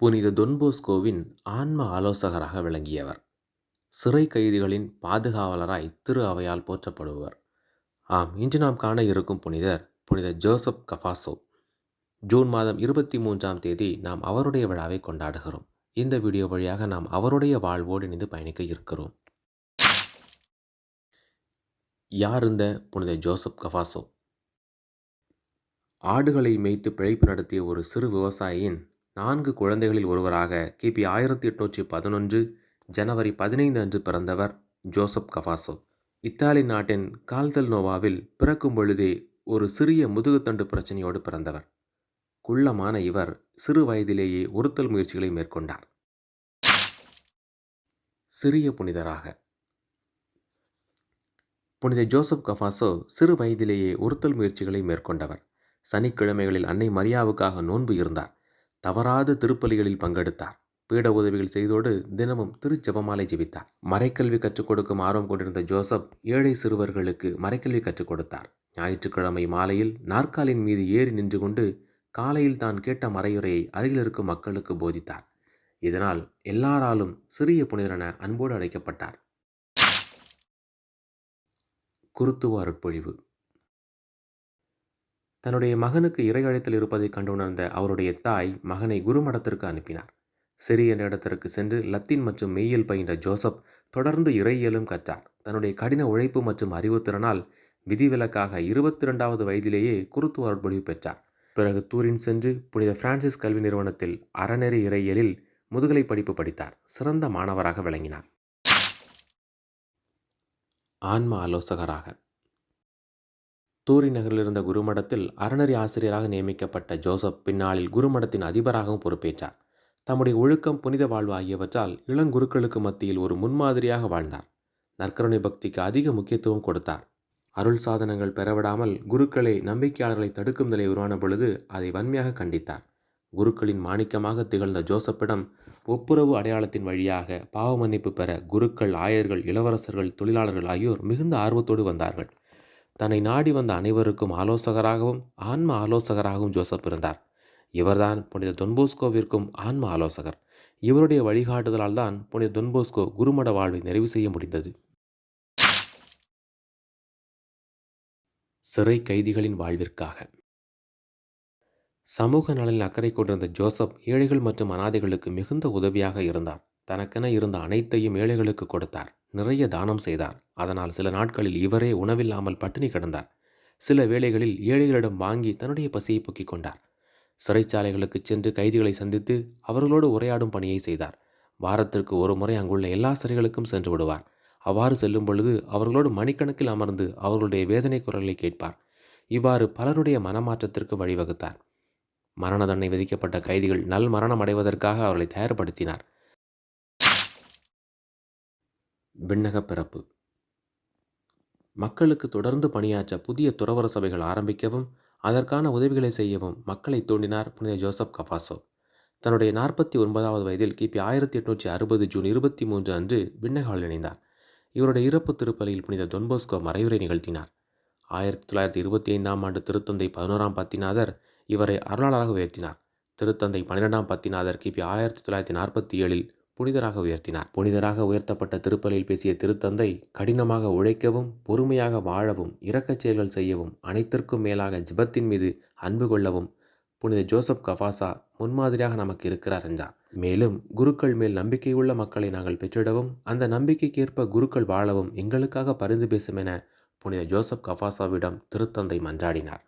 புனித தொன்போஸ்கோவின் ஆன்ம ஆலோசகராக விளங்கியவர். சிறை கைதிகளின் பாதுகாவலராய் திரு அவையால் போற்றப்படுவர் ஆம் இன்று நாம் காண இருக்கும் புனிதர் புனித ஜோசப் கஃபாசோ ஜூன் மாதம் இருபத்தி மூன்றாம் தேதி நாம் அவருடைய விழாவை கொண்டாடுகிறோம். இந்த வீடியோ வழியாக நாம் அவருடைய வாழ்வோடு இணைந்து பயணிக்க இருக்கிறோம். யார் இந்த புனித ஜோசப் கஃபாசோ ஆடுகளை மேய்த்து பிழைப்பு நடத்திய ஒரு சிறு விவசாயியின் நான்கு குழந்தைகளில் ஒருவராக கிபி ஆயிரத்தி எட்நூற்றி பதினொன்று ஜனவரி பதினைந்து அன்று பிறந்தவர் ஜோசப் கஃபாசோ இத்தாலி நாட்டின் கால்தல் நோவாவில் பிறக்கும் பொழுதே ஒரு சிறிய முதுகுத்தண்டு பிரச்சனையோடு பிறந்தவர். குள்ளமான இவர் சிறு வயதிலேயே ஒருத்தல் முயற்சிகளை மேற்கொண்டார். சிறிய புனிதராக. புனித ஜோசப் கஃபாசோ சிறு வயதிலேயே ஒருத்தல் முயற்சிகளை மேற்கொண்டவர். சனிக்கிழமைகளில் அன்னை மரியாவுக்காக நோன்பு இருந்தார். தவறாது திருப்பலிகளில் பங்கெடுத்தார். பீட உதவிகள் செய்தோடு தினமும் திருச்செபமாலை ஜெபித்தார். மறைக்கல்வி கற்றுக் கொடுக்கும் ஆர்வம் கொண்டிருந்த ஜோசப் ஏழை சிறுவர்களுக்கு மறைக்கல்வி கற்றுக் கொடுத்தார். ஞாயிற்றுக்கிழமை மாலையில் நாற்காலின் மீது ஏறி நின்று கொண்டு காலையில் தான் கேட்ட மறையுரையை அருகில் இருக்கும் மக்களுக்கு போதித்தார். இதனால் எல்லாராலும் சிறிய புனிதரென அன்போடு அழைக்கப்பட்டார். குருத்துவ அருட்பொழிவு தன்னுடைய மகனுக்கு இறை அழைத்தல் இருப்பதை கண்டுணர்ந்த அவருடைய தாய் மகனை குருமடத்திற்கு அனுப்பினார். சிறிய இடத்திற்கு சென்று லத்தீன் மற்றும் மெய்யியல் பயின்ற ஜோசப் தொடர்ந்து இறையியலும் கற்றார். தன்னுடைய கடின உழைப்பு மற்றும் அறிவுத்திறனால் விதிவிலக்காக இருபத்தி இரண்டாவது வயதிலேயே குருத்துவ அருட்பொழிவு பெற்றார். பிறகு தூரின் சென்று புனித பிரான்சிஸ் கல்வி நிறுவனத்தில் அறநெறி இறையியலில் முதுகலை படிப்பு படித்தார். சிறந்த மாணவராக விளங்கினார். ஆன்ம ஆலோசகராக தூரி நகரில் இருந்த குருமடத்தில் அறநெறி ஆசிரியராக நியமிக்கப்பட்ட ஜோசப் பின்னாளில் குருமடத்தின் அதிபராகவும் பொறுப்பேற்றார். தம்முடைய ஒழுக்கம் புனித வாழ்வு ஆகியவற்றால் இளங்குருக்களுக்கு மத்தியில் ஒரு முன்மாதிரியாக வாழ்ந்தார். நற்கருணை பக்திக்கு அதிக முக்கியத்துவம் கொடுத்தார். அருள் சாதனங்கள் பெறவிடாமல் குருக்களை நம்பிக்கையாளர்களை தடுக்கும் நிலை உருவான பொழுது அதை வன்மையாக கண்டித்தார். குருக்களின் மாணிக்கமாக திகழ்ந்த ஜோசப்பிடம் ஒப்புரவு அடையாளத்தின் வழியாக பாவ மன்னிப்பு பெற குருக்கள் ஆயர்கள் இளவரசர்கள் தொழிலாளர்கள் ஆகியோர் மிகுந்த ஆர்வத்தோடு வந்தார்கள். தன்னை நாடி வந்த அனைவருக்கும் ஆலோசகராகவும் ஆன்ம ஆலோசகராகவும் ஜோசப் இருந்தார். இவர்தான் புனித தொன்போஸ்கோவிற்கும் ஆன்ம ஆலோசகர். இவருடைய வழிகாட்டுதலால் தான் புனித தொன்போஸ்கோ குருமட வாழ்வை நிறைவு செய்ய முடிந்தது. சிறை கைதிகளின் வாழ்விற்காக. சமூக நலனில் அக்கறை கொண்டிருந்த ஜோசப் ஏழைகள் மற்றும் அனாதைகளுக்கு மிகுந்த உதவியாக இருந்தார். தனக்கென இருந்த அனைத்தையும் ஏழைகளுக்கு கொடுத்தார். நிறைய தானம் செய்தார். அதனால் சில நாட்களில் இவரே உணவில்லாமல் பட்டினி கிடந்தார். சில வேளைகளில் ஏழைகளிடம் வாங்கி தன்னுடைய பசியை போக்கிக் கொண்டார். சிறைச்சாலைகளுக்கு சென்று கைதிகளை சந்தித்து அவர்களோடு உரையாடும் பணியை செய்தார். வாரத்திற்கு ஒரு முறை அங்குள்ள எல்லா சிறைகளுக்கும் சென்று விடுவார். அவ்வாறு செல்லும் பொழுது அவர்களோடு மணிக்கணக்கில் அமர்ந்து அவர்களுடைய வேதனை குரல்களை கேட்பார். இவ்வாறு பலருடைய மனமாற்றத்திற்கு வழிவகுத்தார். மரண தண்டனை விதிக்கப்பட்ட கைதிகள் நல் மரணம் அடைவதற்காக அவர்களை தயார்படுத்தினார். விண்ணக பிறப்பு. மக்களுக்கு தொடர்ந்து பணியாற்ற புதிய துறவர சபைகள் ஆரம்பிக்கவும் அதற்கான உதவிகளை செய்யவும் மக்களை தூண்டினார் புனித ஜோசப் கபாசோ. தன்னுடைய நாற்பத்தி ஒன்பதாவது வயதில் கிபி ஆயிரத்தி எட்நூற்றி அறுபது ஜூன் இருபத்தி மூன்று அன்று விண்ணகால் இணைந்தார். இவருடைய இறப்பு திருப்பலியில் புனித தொன்போஸ்கோ மறைவுரை நிகழ்த்தினார். ஆயிரத்தி தொள்ளாயிரத்தி இருபத்தி ஐந்தாம் ஆண்டு திருத்தந்தை பதினோராம் பத்திநாதர் இவரை அருளாளராக உயர்த்தினார். திருத்தந்தை பன்னிரெண்டாம் பத்திநாதர் கிபி ஆயிரத்தி தொள்ளாயிரத்தி நாற்பத்தி ஏழில் புனிதராக உயர்த்தினார். புனிதராக உயர்த்தப்பட்ட திருப்பலில் பேசிய திருத்தந்தை கடினமாக உழைக்கவும் பொறுமையாக வாழவும் இரக்கச் செயல்கள் செய்யவும் அனைத்திற்கும் மேலாக ஜிபத்தின் மீது அன்பு கொள்ளவும் புனித ஜோசப் கஃபாசா முன்மாதிரியாக நமக்கு இருக்கிறார் என்றார். மேலும் குருக்கள் மேல் நம்பிக்கையுள்ள மக்களை நாங்கள் பெற்றிடவும் அந்த நம்பிக்கைக்கேற்ப குருக்கள் வாழவும் எங்களுக்காக பரிந்து பேசும் என புனித ஜோசப் கஃபாசாவிடம் திருத்தந்தை மன்றாடினார்.